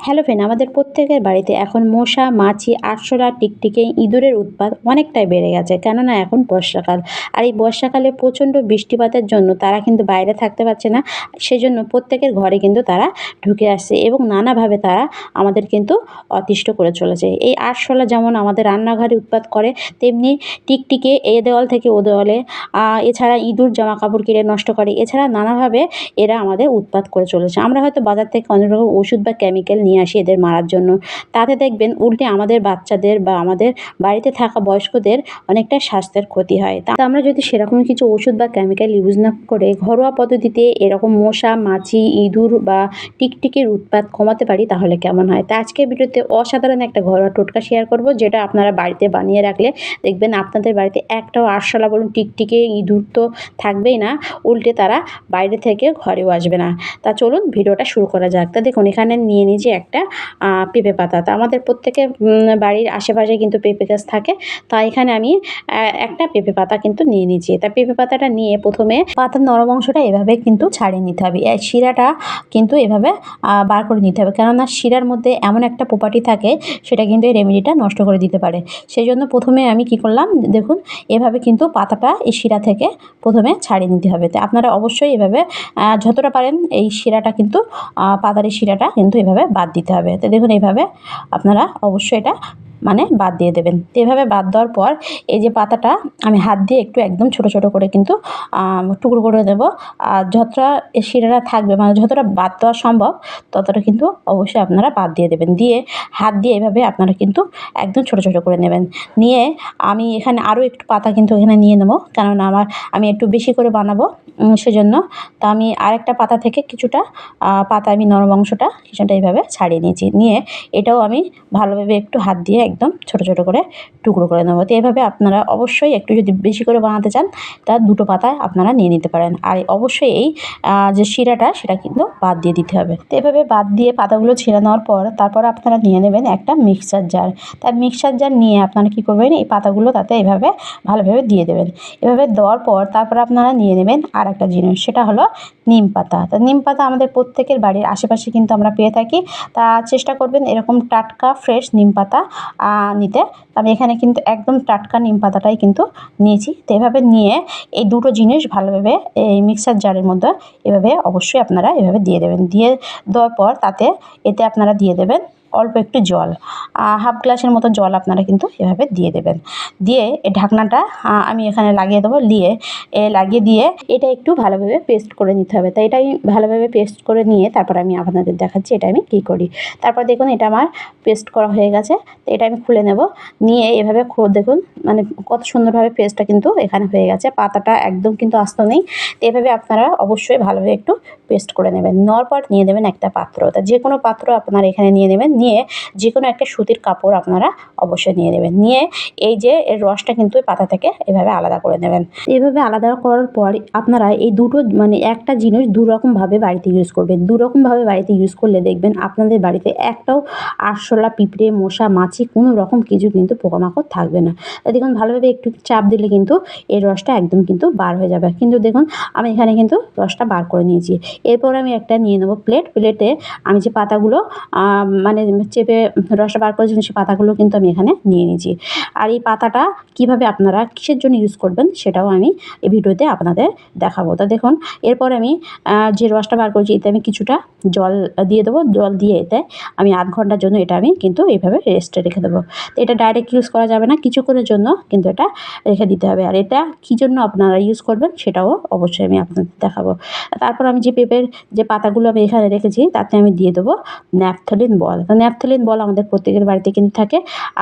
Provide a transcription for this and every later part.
Hello friend, আমাদের প্রত্যেকের বাড়িতে এখন মশা, মাছি, আরশোলা, টিকটিকি, ইঁদুরের উৎপাত অনেকটাই বেড়ে গেছে, কেননা এখন বর্ষাকাল। আর এই বর্ষাকালে প্রচণ্ড বৃষ্টিপাতের জন্য তারা কিন্তু বাইরে থাকতে পারছে না, সেজন্য প্রত্যেকের ঘরে কিন্তু তারা ঢুকে আসছে এবং নানাভাবে তারা আমাদের কিন্তু অতিষ্ঠ করে চলেছে। এই আরশোলা যেমন আমাদের রান্নাঘরে উৎপাত করে, তেমনি টিকটিকি এ দেওয়াল থেকে ও দেওয়ালে এছাড়া ইঁদুর জামা কাপড় কেড়ে নষ্ট করে, এছাড়া নানাভাবে এরা আমাদের উৎপাত করে চলেছে। আমরা হয়তো বাজার থেকে অনেক রকম ওষুধ বা কেমিক্যাল নিয়ে আসি এদের মারার জন্য। তাতে দেখবেন উল্টে আমাদের বাচ্চাদের বা আমাদের বাড়িতে থাকা বয়স্কদের অনেকটা স্বাস্থ্যের ক্ষতি হয়। তা আমরা যদি সেরকম কিছু ওষুধ বা কেমিক্যাল ইউজ না করে ঘরোয়া পদ্ধতিতে এরকম মশা, মাছি, ইঁদুর বা টিকটিকির উৎপাত কমাতে পারি তাহলে কেমন হয়? তা আজকের ভিডিওতে অসাধারণ একটা ঘরোয়া টোটকা শেয়ার করব যেটা আপনারা বাড়িতে বানিয়ে রাখলে দেখবেন আপনাদের বাড়িতে একটাও আরশোলা বলুন, টিকটিকি, ইঁদুর তো থাকবেই না, উল্টে তারা বাইরে থেকে ঘরেও আসবে না। তা চলুন ভিডিওটা শুরু করা যাক। তা দেখুন এখানে নিয়ে নিয়েছি একটা পেঁপে পাতা। তা আমাদের প্রত্যেকের বাড়ির আশেপাশে কিন্তু পেঁপে গাছ থাকে। তা এখানে আমি একটা পেঁপে পাতা কিন্তু নিয়ে নিয়েছি। তা পেঁপে পাতাটা নিয়ে প্রথমে পাতার নরম অংশটা এভাবে কিন্তু ছাড়িয়ে নিতে হবে। শিরাটা কিন্তু এভাবে বার করে নিতে হবে। কেননা শিরার মধ্যে এমন একটা প্রপার্টি থাকে, সেটা কিন্তু এই রেমেডিটা নষ্ট করে দিতে পারে। সেই জন্য প্রথমে আমি কি করলাম, দেখুন, এভাবে কিন্তু পাতাটা এই শিরা থেকে প্রথমে ছাড়িয়ে নিতে হবে। তো আপনারা অবশ্যই এভাবে যতটা পারেন এই শিরাটা কিন্তু পাতার এই শিরাটা কিন্তু এভাবে বাদ দিতে হবে। তো দেখুন এইভাবে আপনারা অবশ্যই এটা মানে বাদ দিয়ে দেবেন। তো এভাবে বাদ দেওয়ার পর এই যে পাতাটা আমি হাত দিয়ে একটু একদম ছোট ছোট করে কিন্তু টুকরো করে দেবো। আর যতটা শিরাটা থাকবে মানে যতটা বাদ দেওয়া সম্ভব, ততটা কিন্তু অবশ্যই আপনারা বাদ দিয়ে দেবেন। দিয়ে হাত দিয়ে এভাবে আপনারা কিন্তু একদম ছোট ছোট করে নেবেন। নিয়ে আমি এখানে আরও একটু পাতা কিন্তু এখানে নিয়ে নেব, কেননা আমার, আমি একটু বেশি করে বানাবো সেজন্য। তা আমি আরেকটা পাতা থেকে কিছুটা পাতা আমি নরম অংশটা কিছুটা এইভাবে ছাড়িয়ে নিয়েছি। নিয়ে এটাও আমি ভালোভাবে একটু হাত দিয়ে একদম ছোট ছোট করে টুকরো করে নেব। তো এভাবে আপনারা অবশ্যই একটু যদি বেশি করে বানাতে চান, তা দুটো পাতায় আপনারা নিয়ে নিতে পারেন। আর অবশ্যই এই যে শিরাটা, সেটা কিন্তু বাদ দিয়ে দিতে হবে। তো এভাবে বাদ দিয়ে পাতাগুলো ছিঁড়ে নেওয়ার পর, তারপর আপনারা নিয়ে নেবেন একটা মিক্সার জার। তার মিক্সার জার নিয়ে আপনারা কী করবেন, এই পাতাগুলো তাতে এভাবে ভালোভাবে দিয়ে দেবেন। এভাবে দেওয়ার পর, তারপর আপনারা নিয়ে নেবেন আর একটা জিনিস, সেটা হলো নিম পাতা। তা নিম পাতা আমাদের প্রত্যেকের বাড়ির আশেপাশে কিন্তু আমরা পেয়ে থাকি। তা চেষ্টা করবেন এরকম টাটকা, ফ্রেশ নিম পাতা নিতে। আমি এখানে কিন্তু একদম টাটকা নিম পাতাটাই কিন্তু নিয়েছি। তো এভাবে নিয়ে এই দুটো জিনিস ভালোভাবে এই মিক্সার জারের মধ্যে এভাবে অবশ্যই আপনারা এভাবে দিয়ে দেবেন। দিয়ে দেওয়ার পর তাতে এতে আপনারা দিয়ে দেবেন অল্প একটু জল হাফ গ্লাসের মতো জল আপনারা কিন্তু এভাবে দিয়ে দেবেন। দিয়ে এই ঢাকনাটা আমি এখানে লাগিয়ে দেবো, দিয়ে এ লাগিয়ে দিয়ে এটা একটু ভালোভাবে পেস্ট করে নিতে হবে। তাই এটাই ভালোভাবে পেস্ট করে নিয়ে তারপর আমি আপনাদের দেখাচ্ছি এটা আমি কী করি। তারপর দেখুন এটা আমার পেস্ট করা হয়ে গেছে, তো এটা আমি খুলে নেব। নিয়ে এভাবে দেখুন মানে কত সুন্দরভাবে পেস্টটা কিন্তু এখানে হয়ে গেছে, পাতাটা একদম কিন্তু আস্ত নেই। তো এভাবে আপনারা অবশ্যই ভালোভাবে একটু পেস্ট করে নেবেন। নেওয়ার পর নিয়ে দেবেন একটা পাত্র। তা যে কোনো পাত্র আপনারা এখানে নিয়ে নেবেন নিয়ে যে কোনো একটা সুতির কাপড় আপনারা অবশ্যই নিয়ে নেবেন। নিয়ে এই যে এর রসটা কিন্তু পাতা থেকে এভাবে আলাদা করে নেবেন। এভাবে আলাদা করার পর আপনারা এই দুটো মানে একটা জিনিস দুরকমভাবে বাড়িতে ইউজ করবেন। দুরকমভাবে বাড়িতে ইউজ করলে দেখবেন আপনাদের বাড়িতে একটাও আরশোলা, পিঁপড়ে, মশা, মাছি কোনো রকম কিছু কিন্তু পোকামাকড় থাকবে না। দেখুন, ভালোভাবে একটু চাপ দিলে কিন্তু এই রসটা একদম কিন্তু বার হয়ে যাবে। কিন্তু দেখুন, আমি এখানে কিন্তু রসটা বার করে নিয়েছি। এরপর আমি একটা নিয়ে নেব প্লেট প্লেটে আমি যে পাতাগুলো মানে চেপে রসটা বার করেছেন সেই পাতাগুলো কিন্তু আমি এখানে নিয়ে নিয়েছি। আর এই পাতাটা কীভাবে আপনারা কিসের জন্য ইউজ করবেন সেটাও আমি এই ভিডিওতে আপনাদের দেখাবো। তা দেখুন, এরপর আমি যে রসটা বার করেছি, এতে আমি কিছুটা জল দিয়ে দেবো। জল দিয়ে এতে আমি আধ ঘণ্টার জন্য এটা আমি কিন্তু এইভাবে রেস্টে রেখে দেবো। তো এটা ডাইরেক্ট ইউজ করা যাবে না, কিছুক্ষণের জন্য কিন্তু এটা রেখে দিতে হবে। আর এটা কী জন্য আপনারা ইউজ করবেন সেটাও অবশ্যই আমি আপনাদের দেখাবো। তারপর আমি যে পেঁপের যে পাতাগুলো আমি এখানে রেখেছি, তাতে আমি দিয়ে দেবো ন্যাপথলিন বল। ন্যাপথলিন বল আমাদের প্রত্যেকের বাড়িতে কিন্তু থাকে।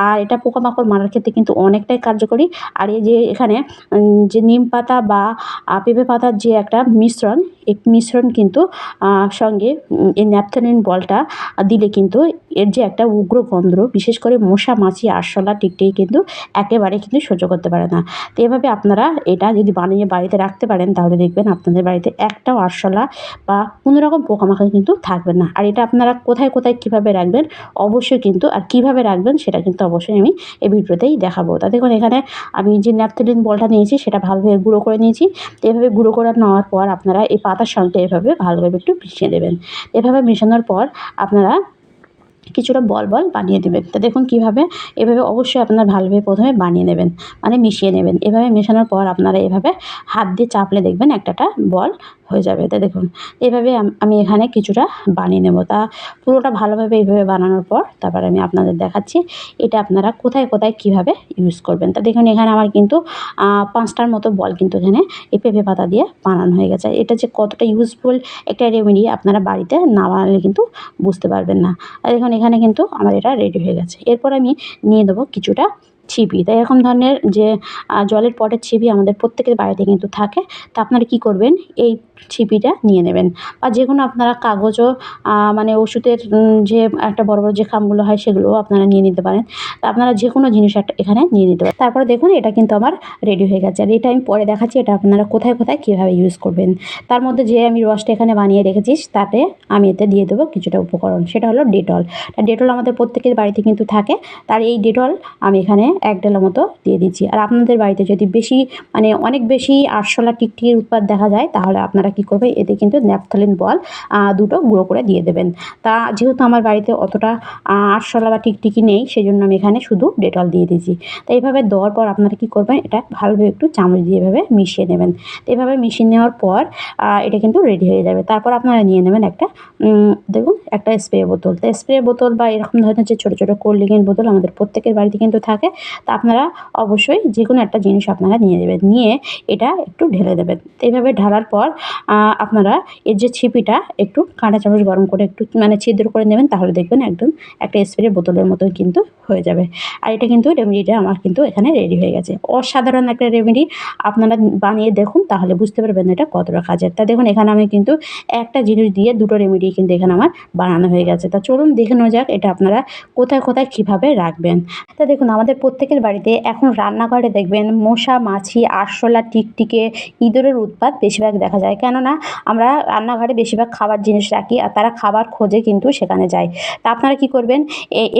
আর এটা পোকামাকড় মারার ক্ষেত্রে কিন্তু অনেকটাই কার্যকরী। আর এই যে এখানে যে নিম পাতা বা পেঁপে পাতার যে একটা মিশ্রণ এই মিশ্রণ কিন্তু সঙ্গে এই ন্যাপথলিন বলটা দিলে কিন্তু এর যে একটা উগ্র গন্ধ, বিশেষ করে মশা, মাছি, আরশোলা, টিকটিকি কিন্তু একেবারে কিন্তু সহ্য করতে পারে না। তো এভাবে আপনারা এটা যদি বানিয়ে বাড়িতে রাখতে পারেন, তাহলে দেখবেন আপনাদের বাড়িতে একটাও আরশোলা বা কোনো রকম পোকামাকড় কিন্তু থাকবে না। আর এটা আপনারা কোথায় কোথায় কীভাবে রাখবেন অবশ্যই কিন্তু, আর কীভাবে রাখবেন সেটা কিন্তু অবশ্যই আমি এই ভিডিওতেই দেখাবো। তা দেখুন, এখানে আমি যে ন্যাপথলিন বলটা নিয়েছি, সেটা ভালোভাবে গুঁড়ো করে নিয়েছি। এভাবে গুঁড়ো করে নেওয়ার পর আপনারা এই পাতার সঙ্গে এভাবে ভালোভাবে একটু মিশিয়ে দেবেন। এভাবে মেশানোর পর আপনারা কিছুটা বল বল বানিয়ে দেবেন। তো দেখুন, কীভাবে এভাবে অবশ্যই আপনার ভালোভাবে প্রথমে বানিয়ে নেবেন মানে মিশিয়ে নেবেন। এভাবে মেশানোর পর আপনারা এভাবে হাত দিয়ে চাপলে দেখবেন একটা একটা বল হয়ে যাবে। তা দেখুন এভাবে আমি এখানে কিছুটা বানিয়ে নেব। তা পুরোটা ভালোভাবে এইভাবে বানানোর পর তারপর আমি আপনাদের দেখাচ্ছি এটা আপনারা কোথায় কোথায় কীভাবে ইউজ করবেন। তা দেখুন, এখানে আমার কিন্তু পাঁচটার মতো বল কিন্তু এখানে এই পেঁপে পাতা দিয়ে বানানো হয়ে গেছে। এটা যে কতটা ইউজফুল একটা রেমেডি আপনারা বাড়িতে না বানালে কিন্তু বুঝতে পারবেন না। আর দেখুন, এখানে কিন্তু আমার এটা রেডি হয়ে গেছে। এরপর আমি নিয়ে দেবো কিছুটা ছিপি তাই এরকম ধরনের যে জলের পটের ছিপি আমাদের প্রত্যেকের বাড়িতে কিন্তু থাকে। তা আপনারা কী করবেন? এই ছিপিটা নিয়ে নেবেন। বা যে কোনো আপনারা কাগজও মানে ওষুধের যে, একটা বড় বড় যে খামগুলো হয় সেগুলোও আপনারা নিয়ে নিতে পারেন। তা আপনারা যে কোনো জিনিস একটা এখানে নিয়ে নিতে পারেন। তারপরে দেখুন, এটা কিন্তু আমার রেডি হয়ে গেছে। আর এটা আমি পরে দেখাচ্ছি, এটা আপনারা কোথায় কোথায়, কীভাবে ইউজ করবেন। তার মধ্যে যে, আমি রসটা এখানে বানিয়ে রেখেছি, তাতে আমি এতে দিয়ে দেবো কিছুটা উপকরণ। সেটা হলো ডেটল ডেটল আমাদের প্রত্যেকের বাড়িতে কিন্তু থাকে। তার এই ডেটল আমি এখানে এক ডেলার মতো দিয়ে দিচ্ছি। আর আপনাদের বাড়িতে যদি বেশি মানে অনেক বেশি আরশোলা টিকটিকির উৎপাদ দেখা যায়, তাহলে আপনারা কী করবেন? এতে কিন্তু ন্যাপথলিন বল দুটো গুঁড়ো করে দিয়ে দেবেন। তা যেহেতু আমার বাড়িতে অতটা আরশোলা বা টিকটিকি নেই সেই জন্য আমি এখানে শুধু ডেটল দিয়ে দিয়েছি তো এইভাবে দেওয়ার পর আপনারা কী করবেন? এটা ভালোভাবে একটু চামচ দিয়ে এভাবে মিশিয়ে নেবেন। তো এভাবে মিশিয়ে নেওয়ার পর এটা কিন্তু রেডি হয়ে যাবে। তারপর আপনারা নিয়ে নেবেন একটা দেখুন, একটা স্প্রে বোতল। তো স্প্রে বোতল বা এরকম ধরনের যে ছোটো ছোটো কোল্ড ড্রিঙ্কের বোতল আমাদের প্রত্যেকের বাড়িতে কিন্তু থাকে। তা আপনারা অবশ্যই যে কোনো একটা জিনিস আপনারা নিয়ে দেবেন নিয়ে এটা একটু ঢেলে দেবেন। এইভাবে ঢালার পর আপনারা এর যে ছিপিটা একটু কাঁটা চামচ গরম করে একটু মানে ছিদ্র করে নেবেন, তাহলে দেখবেন একদম একটা স্প্রে বোতলের মতো কিন্তু হয়ে যাবে। আর এটা কিন্তু রেমেডিটা আমার কিন্তু এখানে রেডি হয়ে গেছে। অসাধারণ একটা রেমেডি আপনারা বানিয়ে দেখুন, তাহলে বুঝতে পারবেন এটা কতটা কাজের। তা দেখুন, এখানে আমি কিন্তু একটা জিনিস দিয়ে দুটো রেমেডি কিন্তু এখানে আমার বানানো হয়ে গেছে। তা চলুন দেখে নেওয়া যাক এটা আপনারা কোথায় কোথায় কীভাবে রাখবেন। তা দেখুন, আমাদের প্রত্যেকের বাড়িতে এখন রান্নাঘরে দেখবেন মশা, মাছি, আরশোলা, টিকটিকে, ইঁদুরের উৎপাত বেশিরভাগ দেখা যায়। কেননা আমরা রান্নাঘরে বেশিরভাগ খাবার জিনিস রাখি আর তারা খাবার খোঁজে কিন্তু সেখানে যায়। তা আপনারা কী করবেন?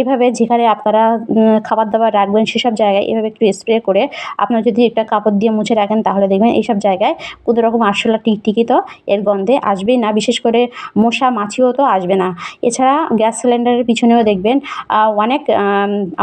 এভাবে যেখানে আপনারা উম, খাবার দাবার রাখবেন সেসব জায়গায় এভাবে একটু স্প্রে করে আপনারা যদি একটা কাপড় দিয়ে মুছে রাখেন তাহলে দেখবেন এইসব জায়গায় কোনো রকম আরশোলা টিকটিকি তো এর গন্ধে আসবেই না। বিশেষ করে মশা মাছিও তো আসবে না। এছাড়া গ্যাস সিলিন্ডারের পিছনেও দেখবেন অনেক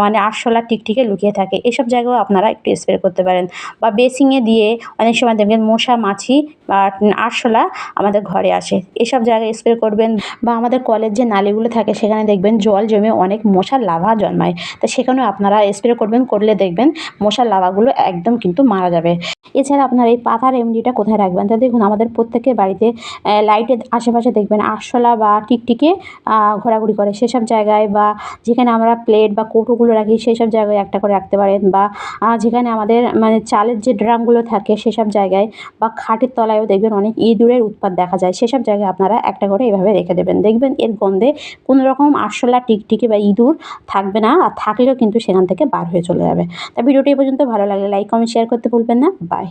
মানে আরশোলা টিকটিকে লুকিয়ে থাকে। এসব জায়গায়ও আপনারা একটু স্প্রে করতে পারেন। বা বেসিংয়ে দিয়ে অনেক সময় দেখবেন মশা মাছি বা আরশোলা আমাদের ঘরে আসে। এসব জায়গায় স্প্রে করবেন বা আমাদের কলের যে নালীগুলো থাকে সেখানে দেখবেন জল জমে অনেক মশার লাভা জন্মায়। তা সেখানেও আপনারা স্প্রে করবেন, করলে দেখবেন মশার লাভাগুলো একদম কিন্তু মারা যাবে। এছাড়া আপনার এই পাতার এমডিটা কোথায় রাখবেন? তা দেখুন, আমাদের প্রত্যেকের বাড়িতে লাইটের আশেপাশে দেখবেন আরশোলা বা টিকটিকে ঘোরাঘুরি করে। সেসব জায়গায় বা যেখানে আমরা প্লেট বা কৌটোগুলো রাখি সেই সব জায়গায় একটা করে রাখতে পারেন। বা যেখানে আমাদের মানে চালের যে ড্রামগুলো থাকে, সেসব জায়গায় বা খাটের তলায়ও দেখবেন অনেক ইঁদুরের উৎপাত দেখা যায়। সেসব জায়গায় আপনারা একটা করে এভাবে রেখে দেবেন। দেখবেন এর গন্ধে কোনো রকম আরশোলা, টিকটিকি বা ইঁদুর থাকবে না আর থাকলেও কিন্তু সেখান থেকে বার হয়ে চলে যাবে। তা ভিডিওটি এই পর্যন্ত। ভালো লাগলে লাইক কমেন্ট শেয়ার করতে ভুলবেন না। বাই